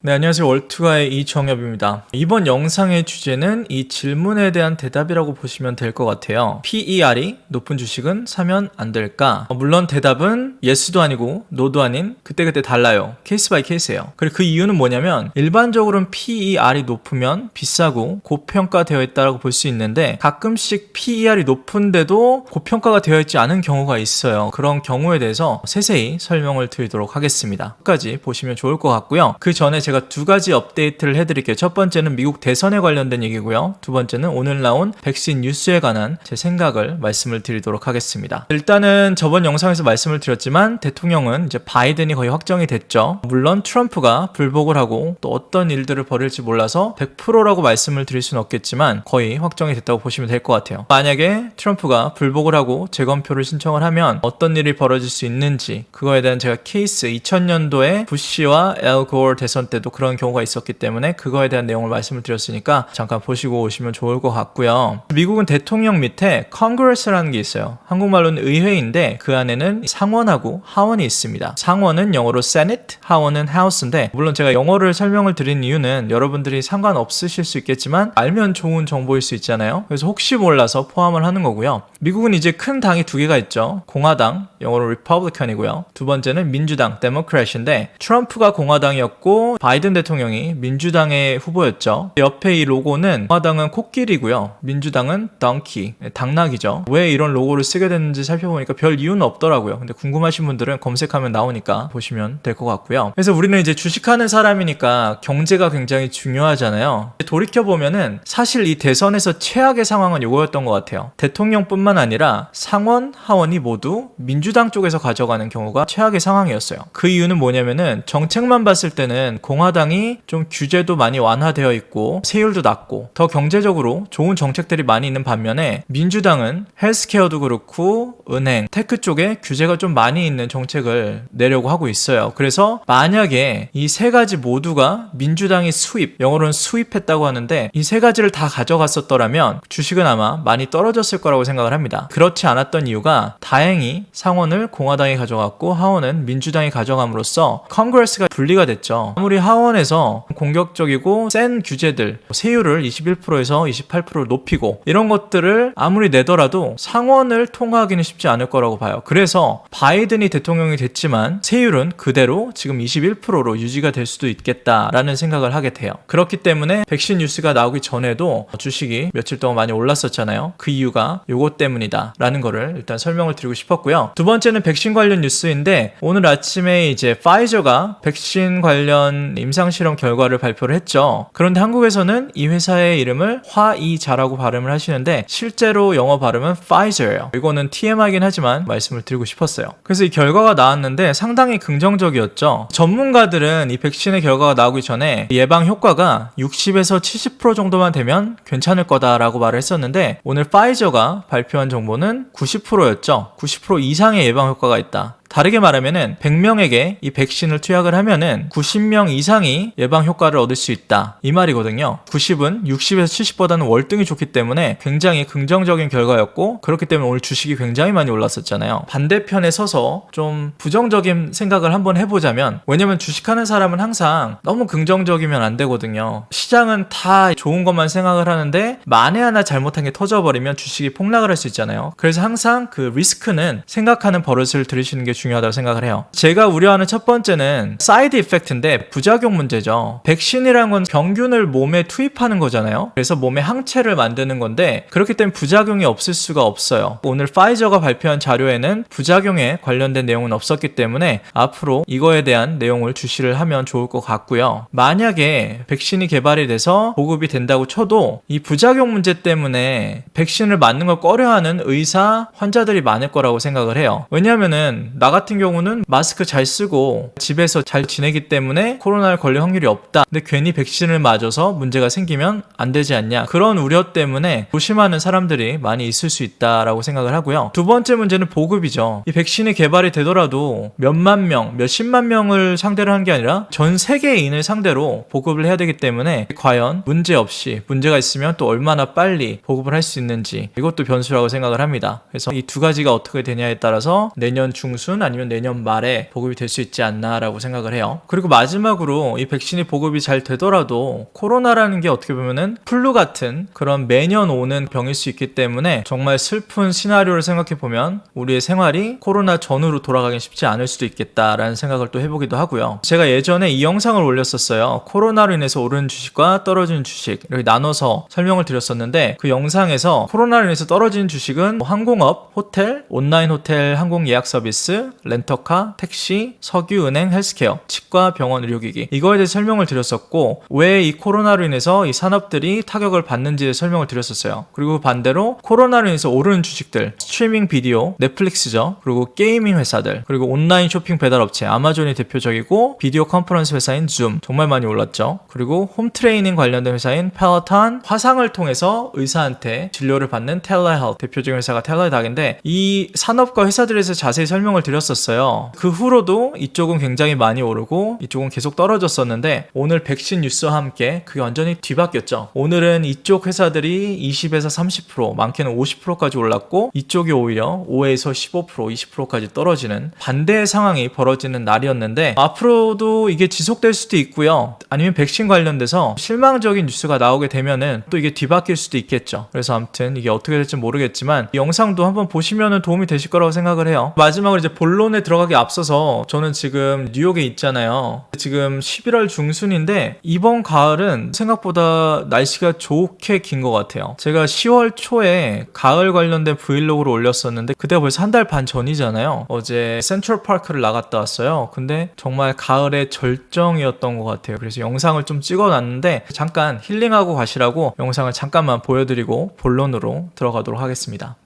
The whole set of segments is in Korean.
네, 안녕하세요. 월투가의 이정엽입니다. 이번 영상의 주제는 이 질문에 대한 대답이라고 보시면 될 것 같아요. PER이 높은 주식은 사면 안 될까? 어, 물론 대답은 예스도 아니고 노도 아닌 그때그때 달라요. 케이스 바이 케이스예요. 그리고 그 이유는 뭐냐면 일반적으로는 PER이 높으면 비싸고 고평가되어 있다고 볼 수 있는데 가끔씩 PER이 높은데도 고평가가 되어 있지 않은 경우가 있어요. 그런 경우에 대해서 세세히 설명을 드리도록 하겠습니다. 끝까지 보시면 좋을 것 같고요. 그 전에 제가 두 가지 업데이트를 해드릴게요. 첫 번째는 미국 대선에 관련된 얘기고요. 두 번째는 오늘 나온 백신 뉴스에 관한 제 생각을 말씀을 드리도록 하겠습니다. 일단은 저번 영상에서 말씀을 드렸지만 대통령은 이제 바이든이 거의 확정이 됐죠. 물론 트럼프가 불복을 하고 또 어떤 일들을 벌일지 몰라서 100%라고 말씀을 드릴 수는 없겠지만 거의 확정이 됐다고 보시면 될 것 같아요. 만약에 트럼프가 불복을 하고 재검표를 신청을 하면 어떤 일이 벌어질 수 있는지 그거에 대한 제가 케이스 2000년도에 부시와 엘고어 대선 때도 그런 경우가 있었기 때문에 그거에 대한 내용을 말씀을 드렸으니까 잠깐 보시고 오시면 좋을 것 같고요. 미국은 대통령 밑에 Congress라는 게 있어요. 한국말로는 의회인데 그 안에는 상원하고 하원이 있습니다. 상원은 영어로 Senate, 하원은 House인데 물론 제가 영어를 설명을 드린 이유는 여러분들이 상관없으실 수 있겠지만 알면 좋은 정보일 수 있잖아요. 그래서 혹시 몰라서 포함을 하는 거고요. 미국은 이제 큰 당이 두 개가 있죠. 공화당, 영어로 Republican이고요. 두 번째는 민주당, Democrat인데 트럼프가 공화당이었고 바이든 대통령이 민주당의 후보였죠. 옆에 이 로고는 공화당은 코끼리고요. 민주당은 donkey, 당나귀죠. 왜 이런 로고를 쓰게 됐는지 살펴보니까 별 이유는 없더라고요. 근데 궁금하신 분들은 검색하면 나오니까 보시면 될 것 같고요. 그래서 우리는 이제 주식하는 사람이니까 경제가 굉장히 중요하잖아요. 돌이켜 보면은 사실 이 대선에서 최악의 상황은 이거였던 것 같아요. 대통령뿐만 아니라 상원, 하원이 모두 민주당 쪽에서 가져가는 경우가 최악의 상황이었어요. 그 이유는 뭐냐면은 정책만 봤을 때는 공 화당이 좀 규제도 많이 완화되어 있고 세율도 낮고 더 경제적으로 좋은 정책들이 많이 있는 반면에 민주당은 헬스케어도 그렇고 은행, 테크 쪽에 규제가 좀 많이 있는 정책을 내려고 하고 있어요. 그래서 만약에 이 세 가지 모두가 민주당이 수입, 영어로는 수입했다고 하는데 이 세 가지를 다 가져갔었더라면 주식은 아마 많이 떨어졌을 거라고 생각을 합니다. 그렇지 않았던 이유가 다행히 상원을 공화당이 가져갔고 하원은 민주당이 가져감으로써 컨그레스가 분리가 됐죠. 아무리 하원에서 공격적이고 센 규제들, 세율을 21%에서 28% 높이고 이런 것들을 아무리 내더라도 상원을 통과하기는 쉽지 않을 거라고 봐요. 그래서 바이든이 대통령이 됐지만 세율은 그대로 지금 21%로 유지가 될 수도 있겠다라는 생각을 하게 돼요. 그렇기 때문에 백신 뉴스가 나오기 전에도 주식이 며칠 동안 많이 올랐었잖아요. 그 이유가 요것 때문이다라는 거를 일단 설명을 드리고 싶었고요. 두 번째는 백신 관련 뉴스인데 오늘 아침에 이제 파이저가 백신 관련 임상 실험 결과를 발표를 했죠. 그런데 한국에서는 이 회사의 이름을 화이자라고 발음을 하시는데 실제로 영어 발음은 Pfizer예요. 이거는 TMI긴 하지만 말씀을 드리고 싶었어요. 그래서 이 결과가 나왔는데 상당히 긍정적이었죠. 전문가들은 이 백신의 결과가 나오기 전에 예방 효과가 60에서 70% 정도만 되면 괜찮을 거다라고 말을 했었는데 오늘 파이저가 발표한 정보는 90%였죠. 90% 이상의 예방 효과가 있다. 다르게 말하면은 100명에게 이 백신을 투약을 하면은 90명 이상이 예방 효과를 얻을 수 있다. 이 말이거든요. 90은 60에서 70보다는 월등히 좋기 때문에 굉장히 긍정적인 결과였고 그렇기 때문에 오늘 주식이 굉장히 많이 올랐었잖아요. 반대편에 서서 좀 부정적인 생각을 한번 해보자면 왜냐면 주식하는 사람은 항상 너무 긍정적이면 안 되거든요. 시장은 다 좋은 것만 생각을 하는데 만에 하나 잘못한 게 터져버리면 주식이 폭락을 할 수 있잖아요. 그래서 항상 그 리스크는 생각하는 버릇을 들이시는 게 중요하다고 생각을 해요. 제가 우려하는 첫 번째는 사이드 이펙트인데 부작용 문제죠. 백신이라는 건 병균을 몸에 투입하는 거잖아요. 그래서 몸에 항체를 만드는 건데 그렇기 때문에 부작용이 없을 수가 없어요. 오늘 파이저가 발표한 자료에는 부작용에 관련된 내용은 없었기 때문에 앞으로 이거에 대한 내용을 주시를 하면 좋을 것 같고요. 만약에 백신이 개발이 돼서 보급이 된다고 쳐도 이 부작용 문제 때문에 백신을 맞는 걸 꺼려하는 의사 환자들이 많을 거라고 생각을 해요. 왜냐하면은 나 같은 경우는 마스크 잘 쓰고 집에서 잘 지내기 때문에 코로나를 걸릴 확률이 없다. 근데 괜히 백신을 맞아서 문제가 생기면 안 되지 않냐. 그런 우려 때문에 조심하는 사람들이 많이 있을 수 있다라고 생각을 하고요. 두 번째 문제는 보급이죠. 이 백신이 개발이 되더라도 몇만 명, 몇십만 명을 상대로 한 게 아니라 전 세계인을 상대로 보급을 해야 되기 때문에 과연 문제 없이 문제가 있으면 또 얼마나 빨리 보급을 할 수 있는지 이것도 변수라고 생각을 합니다. 그래서 이 두 가지가 어떻게 되냐에 따라서 내년 중순 중 아니면 내년 말에 보급이 될 수 있지 않나라고 생각을 해요. 그리고 마지막으로 이 백신이 보급이 잘 되더라도 코로나라는 게 어떻게 보면은 플루 같은 그런 매년 오는 병일 수 있기 때문에 정말 슬픈 시나리오를 생각해 보면 우리의 생활이 코로나 전후로 돌아가긴 쉽지 않을 수도 있겠다라는 생각을 또 해보기도 하고요. 제가 예전에 이 영상을 올렸었어요. 코로나로 인해서 오르는 주식과 떨어지는 주식 이렇게 나눠서 설명을 드렸었는데 그 영상에서 코로나로 인해서 떨어지는 주식은 뭐 항공업, 호텔, 온라인 호텔 항공 예약 서비스, 렌터카, 택시, 석유, 은행, 헬스케어, 치과, 병원, 의료기기 이거에 대해 설명을 드렸었고 왜 이 코로나로 인해서 이 산업들이 타격을 받는지에 설명을 드렸었어요. 그리고 반대로 코로나로 인해서 오르는 주식들 스트리밍 비디오, 넷플릭스죠. 그리고 게이밍 회사들 그리고 온라인 쇼핑 배달 업체 아마존이 대표적이고 비디오 컨퍼런스 회사인 줌 정말 많이 올랐죠. 그리고 홈 트레이닝 관련된 회사인 펠로톤 화상을 통해서 의사한테 진료를 받는 텔레헬 대표적인 회사가 텔레닥인데 이 산업과 회사들에서 자세히 설명을 드렸 었어요. 그 후로도 이쪽은 굉장히 많이 오르고 이쪽은 계속 떨어졌었는데 오늘 백신 뉴스와 함께 그게 완전히 뒤바뀌었죠. 오늘은 이쪽 회사들이 20에서 30% 많게는 50%까지 올랐고 이쪽이 오히려 5에서 15% 20%까지 떨어지는 반대의 상황이 벌어지는 날이었는데 앞으로도 이게 지속될 수도 있고요. 아니면 백신 관련돼서 실망적인 뉴스가 나오게 되면은 또 이게 뒤바뀔 수도 있겠죠. 그래서 아무튼 이게 어떻게 될지 모르겠지만 이 영상도 한번 보시면은 도움이 되실 거라고 생각을 해요. 마지막으로 이제 본론에 들어가기 앞서서 저는 지금 뉴욕에 있잖아요. 지금 11월 중순인데 이번 가을은 생각보다 날씨가 좋게 긴 것 같아요. 제가 10월 초에 가을 관련된 브이로그를 올렸었는데 그때가 벌써 한 달 반 전이잖아요. 어제 센트럴 파크를 나갔다 왔어요. 근데 정말 가을의 절정이었던 것 같아요. 그래서 영상을 좀 찍어놨는데 잠깐 힐링하고 가시라고 영상을 잠깐만 보여드리고 본론으로 들어가도록 하겠습니다.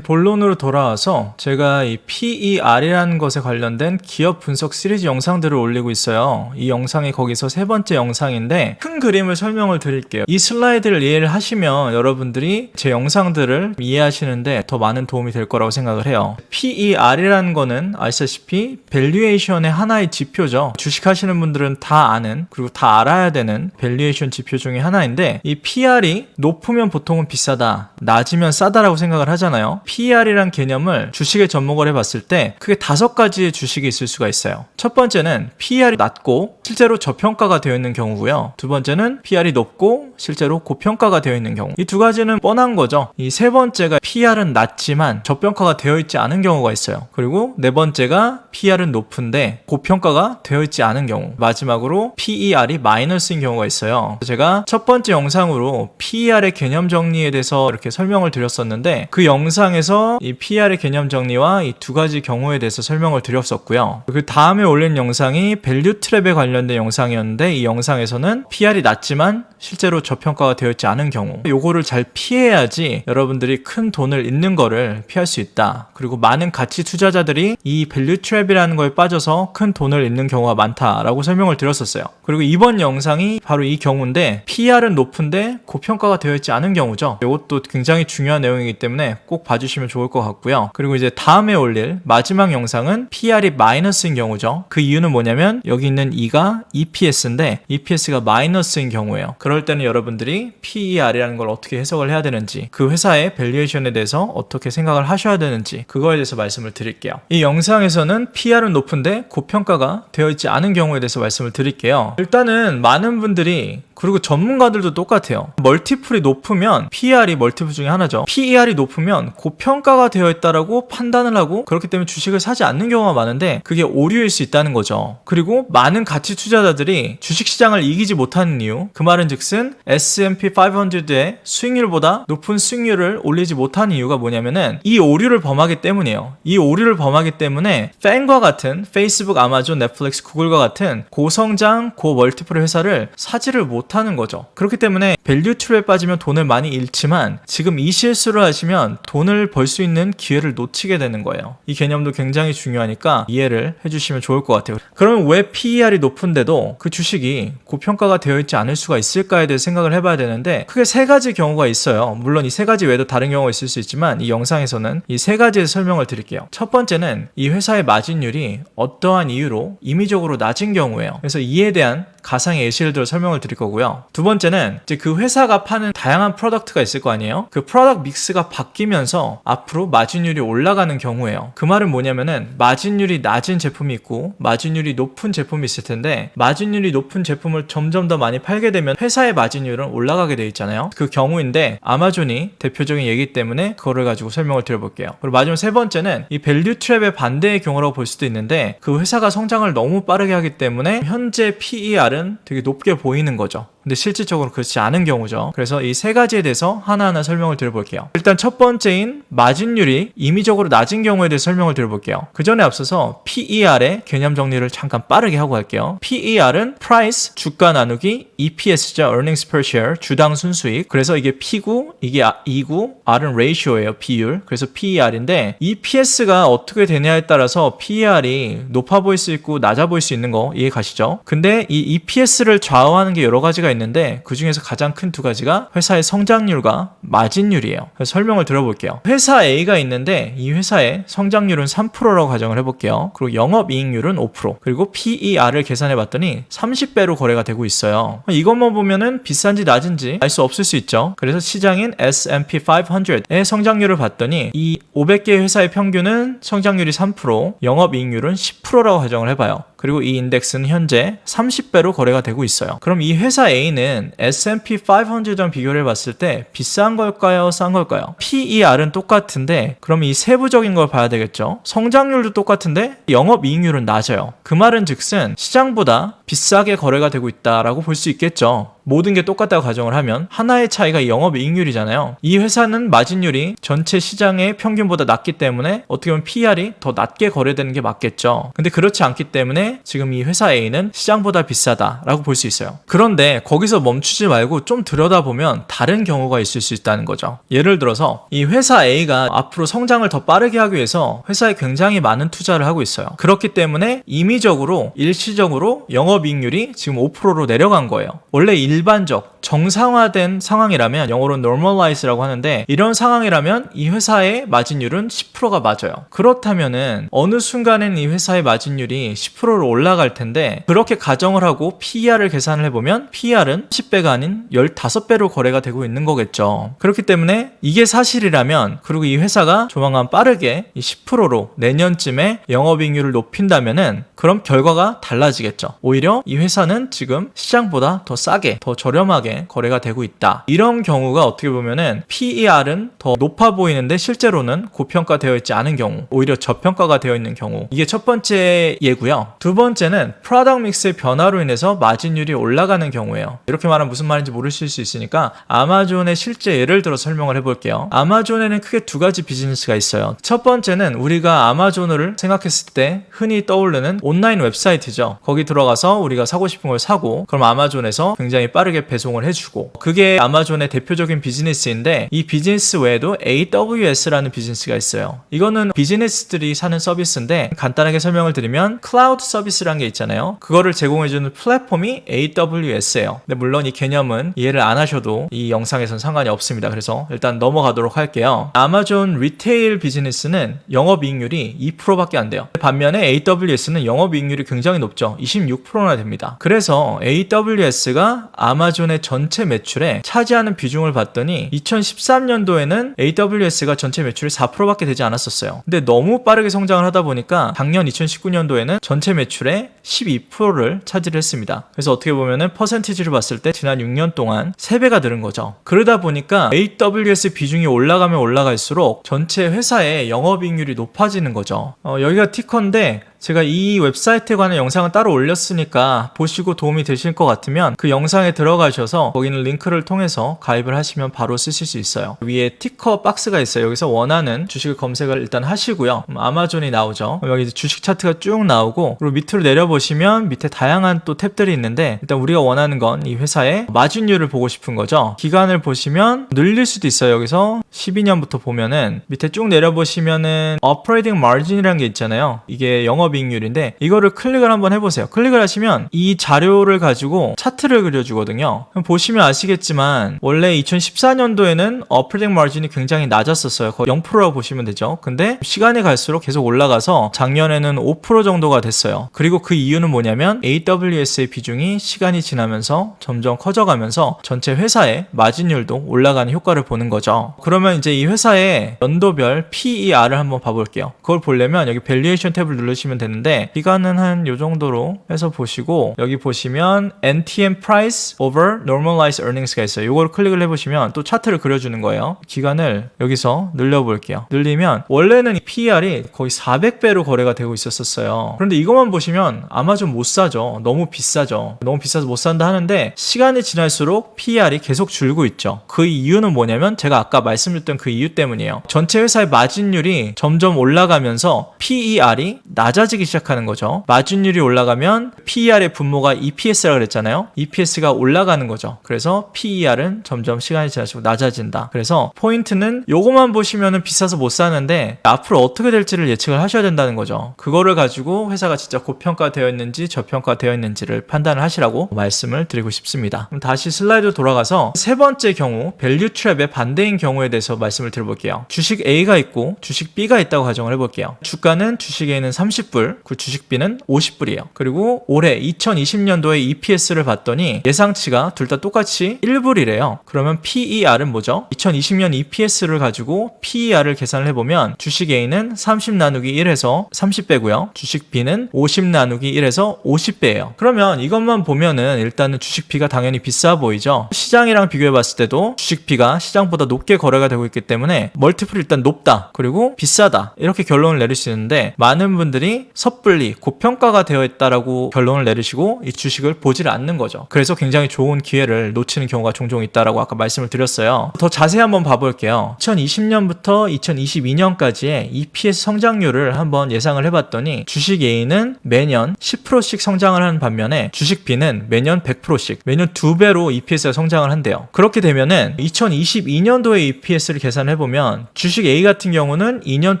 본론으로 돌아와서 제가 이 PER이라는 것에 관련된 기업 분석 시리즈 영상들을 올리고 있어요. 이 영상이 거기서 세 번째 영상인데 큰 그림을 설명을 드릴게요. 이 슬라이드를 이해를 하시면 여러분들이 제 영상들을 이해하시는데 더 많은 도움이 될 거라고 생각을 해요. PER이라는 거는 아시다시피 밸류에이션의 하나의 지표죠. 주식 하시는 분들은 다 아는 그리고 다 알아야 되는 밸류에이션 지표 중에 하나인데 이 PR이 높으면 보통은 비싸다, 낮으면 싸다라고 생각을 하잖아요. PER이란 개념을 주식에 접목을 해봤을 때 크게 다섯 가지의 주식이 있을 수가 있어요. 첫 번째는 PER이 낮고 실제로 저평가가 되어 있는 경우고요. 두 번째는 PER이 높고 실제로 고평가가 되어 있는 경우. 이 두 가지는 뻔한 거죠. 이 세 번째가 PER은 낮지만 저평가가 되어 있지 않은 경우가 있어요. 그리고 네 번째가 PER은 높은데 고평가가 되어 있지 않은 경우. 마지막으로 PER이 마이너스인 경우가 있어요. 제가 첫 번째 영상으로 PER의 개념 정리에 대해서 이렇게 설명을 드렸었는데 그 영상에서 이 PER의 개념 정리와 이 두 가지 경우에 대해서 설명을 드렸었고요. 그 다음에 올린 영상이 밸류 트랩에 관련된 영상이었는데 이 영상에서는 PER이 낮지만 실제로 저평가가 되어 있지 않은 경우 요거를 잘 피해야지 여러분들이 큰 돈을 잃는 거를 피할 수 있다. 그리고 많은 가치 투자자들이 이 밸류 트랩이라는 거에 빠져서 큰 돈을 잃는 경우가 많다라고 설명을 드렸었어요. 그리고 이번 영상이 바로 이 경우인데 PER은 높은데 고평가가 되어 있지 않은 경우죠. 이것도 굉장히 중요한 내용이기 때문에 꼭 봐주시면 좋을 것 같고요. 그리고 이제 다음에 올릴 마지막 영상은 PER이 마이너스인 경우죠. 그 이유는 뭐냐면 여기 있는 2가 EPS인데 EPS가 마이너스인 경우예요. 그럴 때는 여러분들이 PER이라는 걸 어떻게 해석을 해야 되는지 그 회사의 밸류에이션에 대해서 어떻게 생각을 하셔야 되는지 그거에 대해서 말씀을 드릴게요. 이 영상에서는 PER은 높은데 고평가가 되어 있지 않은 경우에 대해서 말씀을 드릴게요. 일단은 많은 분들이 그리고 전문가들도 똑같아요. 멀티플이 높으면 PER이 멀티플 중에 하나죠. PER이 높으면 고평 고평가가 되어 있다라고 판단을 하고 그렇기 때문에 주식을 사지 않는 경우가 많은데 그게 오류일 수 있다는 거죠. 그리고 많은 가치 투자자들이 주식 시장을 이기지 못하는 이유 그 말은 즉슨 S&P 500의 수익률보다 높은 수익률을 올리지 못하는 이유가 뭐냐면은 이 오류를 범하기 때문이에요. 이 오류를 범하기 때문에 팬과 같은 페이스북, 아마존, 넷플릭스, 구글과 같은 고성장, 고멀티플 회사를 사지를 못하는 거죠. 그렇기 때문에 밸류 트랩에 빠지면 돈을 많이 잃지만 지금 이 실수를 하시면 돈을 벌 수 있는 기회를 놓치게 되는 거예요. 이 개념도 굉장히 중요하니까 이해를 해주시면 좋을 것 같아요. 그러면 왜 PER이 높은데도 그 주식이 고평가가 되어 있지 않을 수가 있을까에 대해 생각을 해봐야 되는데 크게 세 가지 경우가 있어요. 물론 이 세 가지 외에도 다른 경우가 있을 수 있지만 이 영상에서는 이 세 가지의 설명을 드릴게요. 첫 번째는 이 회사의 마진율이 어떠한 이유로 임의적으로 낮은 경우예요. 그래서 이에 대한 가상의 예시를 들어 설명을 드릴 거고요. 두 번째는 이제 그 회사가 파는 다양한 프로덕트가 있을 거 아니에요? 그 프로덕트 믹스가 바뀌면서 앞으로 마진율이 올라가는 경우예요. 그 말은 뭐냐면은 마진율이 낮은 제품이 있고 마진율이 높은 제품이 있을 텐데 마진율이 높은 제품을 점점 더 많이 팔게 되면 회사의 마진율은 올라가게 돼 있잖아요. 그 경우인데 아마존이 대표적인 얘기 때문에 그거를 가지고 설명을 드려볼게요. 그리고 마지막 세 번째는 이 밸류 트랩의 반대의 경우라고 볼 수도 있는데 그 회사가 성장을 너무 빠르게 하기 때문에 현재 PER은 되게 높게 보이는 거죠. 근데 실질적으로 그렇지 않은 경우죠. 그래서 이 세 가지에 대해서 하나하나 설명을 드려볼게요. 일단 첫 번째인 마진율이 임의적으로 낮은 경우에 대해 설명을 드려볼게요. 그 전에 앞서서 PER의 개념 정리를 잠깐 빠르게 하고 갈게요. PER은 Price 주가 나누기 EPS죠. Earnings per Share 주당 순수익. 그래서 이게 P구, 이게 아- E구, R은 ratio예요. 비율. 그래서 PER인데 EPS가 어떻게 되냐에 따라서 PER이 높아 보일 수 있고 낮아 보일 수 있는 거 이해 가시죠? 근데 이 EPS를 좌우하는 게 여러 가지가 있는데 그 중에서 가장 큰 두 가지가 회사의 성장률과 마진율이에요. 설명을 들어볼게요. 회사 A가 있는데 이 회사의 성장률은 3%라고 가정을 해볼게요. 그리고 영업이익률은 5%. 그리고 PER을 계산해봤더니 30배로 거래가 되고 있어요. 이것만 보면은 비싼지 낮은지 알 수 없을 수 있죠. 그래서 시장인 S&P 500의 성장률을 봤더니 이 500개 회사의 평균은 성장률이 3%, 영업이익률은 10%라고 가정을 해봐요. 그리고 이 인덱스는 현재 30배로 거래가 되고 있어요. 그럼 이 회사 A는 S&P 500랑 비교를 해봤을 때 비싼 걸까요? 싼 걸까요? PER은 똑같은데 그럼 이 세부적인 걸 봐야 되겠죠. 성장률도 똑같은데 영업이익률은 낮아요. 그 말은 즉슨 시장보다 비싸게 거래가 되고 있다라고 볼 수 있겠죠. 모든 게 똑같다고 가정을 하면 하나의 차이가 이 영업이익률이잖아요. 이 회사는 마진율이 전체 시장의 평균보다 낮기 때문에 어떻게 보면 PR이 더 낮게 거래되는 게 맞겠죠. 근데 그렇지 않기 때문에 지금 이 회사 A는 시장보다 비싸다라고 볼 수 있어요. 그런데 거기서 멈추지 말고 좀 들여다보면 다른 경우가 있을 수 있다는 거죠. 예를 들어서 이 회사 A가 앞으로 성장을 더 빠르게 하기 위해서 회사에 굉장히 많은 투자를 하고 있어요. 그렇기 때문에 임의적으로 일시적으로 영업이익률이 지금 5%로 내려간 거예요. 원래 일반적 정상화된 상황이라면 영어로 normalize라고 하는데 이런 상황이라면 이 회사의 마진율은 10%가 맞아요. 그렇다면은 어느 순간엔 이 회사의 마진율이 10%로 올라갈 텐데 그렇게 가정을 하고 PER을 계산을 해보면 PER은 10배가 아닌 15배로 거래가 되고 있는 거겠죠. 그렇기 때문에 이게 사실이라면 그리고 이 회사가 조만간 빠르게 이 10%로 내년쯤에 영업이익률을 높인다면은 그럼 결과가 달라지겠죠. 오히려 이 회사는 지금 시장보다 더 싸게, 더 저렴하게 거래가 되고 있다. 이런 경우가 어떻게 보면은 PER은 더 높아 보이는데 실제로는 고평가되어 있지 않은 경우, 오히려 저평가가 되어 있는 경우. 이게 첫 번째 예고요. 두 번째는 프로덕트 믹스의 변화로 인해서 마진율이 올라가는 경우예요. 이렇게 말하면 무슨 말인지 모르실 수 있으니까 아마존의 실제 예를 들어 설명을 해볼게요. 아마존에는 크게 두 가지 비즈니스가 있어요. 첫 번째는 우리가 아마존을 생각했을 때 흔히 떠오르는 온라인 웹사이트죠. 거기 들어가서 우리가 사고 싶은 걸 사고 그럼 아마존에서 굉장히 빠르게 배송을 해주고 그게 아마존의 대표적인 비즈니스인데 이 비즈니스 외에도 AWS라는 비즈니스가 있어요. 이거는 비즈니스들이 사는 서비스인데 간단하게 설명을 드리면 클라우드 서비스라는 게 있잖아요. 그거를 제공해주는 플랫폼이 AWS예요. 근데 물론 이 개념은 이해를 안 하셔도 이 영상에선 상관이 없습니다. 그래서 일단 넘어가도록 할게요. 아마존 리테일 비즈니스는 영업이익률이 2%밖에 안 돼요. 반면에 AWS는 영업이익률이 굉장히 높죠. 26%나 됩니다. 그래서 AWS가 아마존의 전체 매출에 차지하는 비중을 봤더니 2013년도에는 AWS가 전체 매출의 4%밖에 되지 않았었어요. 근데 너무 빠르게 성장을 하다 보니까 작년 2019년도에는 전체 매출의 12%를 차지를 했습니다. 그래서 어떻게 보면은 퍼센티지를 봤을 때 지난 6년 동안 3배가 늘은 거죠. 그러다 보니까 AWS 비중이 올라가면 올라갈수록 전체 회사의 영업이익률이 높아지는 거죠. 어, 여기가 티커인데 제가 이 웹사이트에 관한 영상을 따로 올렸으니까 보시고 도움이 되실 것 같으면 그 영상에 들어가셔서 거기 는 링크를 통해서 가입을 하시면 바로 쓰실 수 있어요. 위에 티커 박스가 있어요. 여기서 원하는 주식을 검색을 일단 하시고요. 음, 아마존이 나오죠. 여기 주식 차트가 쭉 나오고 그리고 밑으로 내려보시면 밑에 다양한 또 탭들이 있는데 일단 우리가 원하는 건 이 회사의 마진율을 보고 싶은 거죠. 기간을 보시면 늘릴 수도 있어요. 여기서 12년부터 보면은 밑에 쭉 내려보시면은 operating margin이라는 게 있잖아요. 이게 영업이익률인데 이거를 클릭을 한번 해보세요. 클릭을 하시면 이 자료를 가지고 차트를 그려주거든요. 보시면 아시겠지만 원래 2014년도에는 operating margin이 굉장히 낮았었어요. 거의 0%라고 보시면 되죠. 근데 시간이 갈수록 계속 올라가서 작년에는 5% 정도가 됐어요. 그리고 그 이유는 뭐냐면 AWS의 비중이 시간이 지나면서 점점 커져가면서 전체 회사의 마진율도 올라가는 효과를 보는 거죠. 그러면 이제 이 회사의 연도별 PER을 한번 봐볼게요. 그걸 보려면 여기 밸류에이션 탭을 누르시면 되는데 기간은 한 요 정도로 해서 보시고 여기 보시면 NTM price over normalized earnings가 있어요. 이걸 클릭을 해보시면 또 차트를 그려주는 거예요. 기간을 여기서 늘려볼게요. 늘리면 원래는 이 PER이 거의 400배로 거래가 되고 있었었어요. 그런데 이것만 보시면 아마존 못 사죠. 너무 비싸죠. 너무 비싸서 못 산다 하는데 시간이 지날수록 PER이 계속 줄고 있죠. 그 이유는 뭐냐면 제가 아까 말씀 드렸던 그 이유 때문이에요. 전체 회사의 마진율이 점점 올라가면서 PER이 낮아지기 시작하는 거죠. 마진율이 올라가면 PER의 분모가 EPS라 그랬잖아요. EPS가 올라가는 거죠. 그래서 PER은 점점 시간이 지날수록 낮아진다. 그래서 포인트는 요거만 보시면은 비싸서 못 사는데 앞으로 어떻게 될지를 예측을 하셔야 된다는 거죠. 그거를 가지고 회사가 진짜 고평가되어 있는지 저평가되어 있는지를 판단을 하시라고 말씀을 드리고 싶습니다. 그럼 다시 슬라이드 돌아가서 세 번째 경우 밸류 트랩의 반대인 경우에 대해서 말씀을 드려볼게요. 주식 A가 있고 주식 B가 있다고 가정을 해볼게요. 주가는 주식 A는 30불, 그 주식 B는 50불이에요. 그리고 올해 2020년도에 EPS를 봤더니 예상치가 둘 다 똑같이 1불이래요. 그러면 PER은 뭐죠? 2020년 EPS를 가지고 PER을 계산을 해보면 주식 A는 30 나누기 1에서 30배고요. 주식 B는 50 나누기 1에서 50배예요. 그러면 이것만 보면은 일단은 주식 B가 당연히 비싸 보이죠. 시장이랑 비교해 봤을 때도 주식 B가 시장보다 높게 거래가 되고 있기 때문에 멀티플이 일단 높다. 그리고 비싸다. 이렇게 결론을 내릴 수 있는데 많은 분들이 섣불리 고평가가 되어 있다라고 결론을 내리시고 이 주식을 보질 않는 거죠. 그래서 굉장히 좋은 기회를 놓치는 경우가 종종 있다라고 아까 말씀을 드렸어요. 더 자세히 한번 봐볼게요. 2020년부터 2022년까지의 EPS 성장률을 한번 예상을 해봤더니 주식 A는 매년 10%씩 성장을 하는 반면에 주식 B는 매년 100%씩 매년 두 배로 EPS가 성장을 한대요. 그렇게 되면은 2022년도에 EPS 를 계산해 보면 주식 A 같은 경우는 2년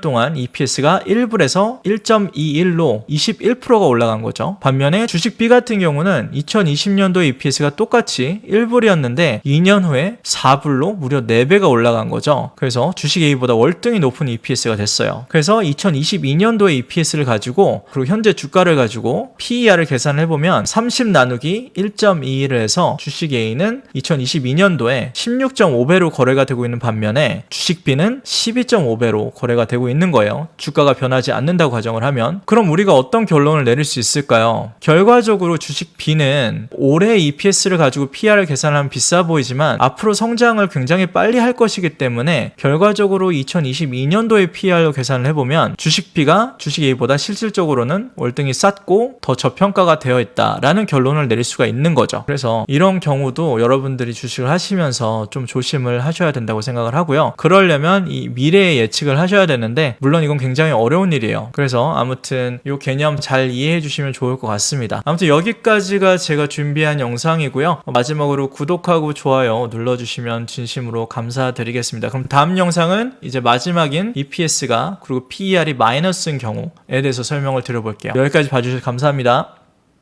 동안 EPS가 1불에서 1.21로 21%가 올라간 거죠. 반면에 주식 B 같은 경우는 2020년도 EPS가 똑같이 1불이었는데 2년 후에 4불로 무려 4배가 올라간 거죠. 그래서 주식 A보다 월등히 높은 EPS가 됐어요. 그래서 2022년도의 EPS를 가지고 그리고 현재 주가를 가지고 PER을 계산을 해보면 30 나누기 1.21을 해서 주식 A는 2022년도에 16.5배로 거래가 되고 있는 반면 에 주식 B는 12.5배로 거래가 되고 있는 거예요. 주가가 변하지 않는다고 가정을 하면 그럼 우리가 어떤 결론을 내릴 수 있을까요? 결과적으로 주식 B는 올해 EPS를 가지고 PR을 계산하면 비싸 보이지만 앞으로 성장을 굉장히 빨리 할 것이기 때문에 결과적으로 2022년도에 PR로 계산을 해보면 주식 B가 주식 A보다 실질적으로는 월등히 쌌고 더 저평가가 되어 있다라는 결론을 내릴 수가 있는 거죠. 그래서 이런 경우도 여러분들이 주식을 하시면서 좀 조심을 하셔야 된다고 생각을 하고요. 그러려면 이 미래의 예측을 하셔야 되는데 물론 이건 굉장히 어려운 일이에요. 그래서 아무튼 이 개념 잘 이해해 주시면 좋을 것 같습니다. 아무튼 여기까지가 제가 준비한 영상이고요. 마지막으로 구독하고 좋아요 눌러주시면 진심으로 감사드리겠습니다. 그럼 다음 영상은 이제 마지막인 EPS가 그리고 PER이 마이너스인 경우에 대해서 설명을 드려볼게요. 여기까지 봐주셔서 감사합니다.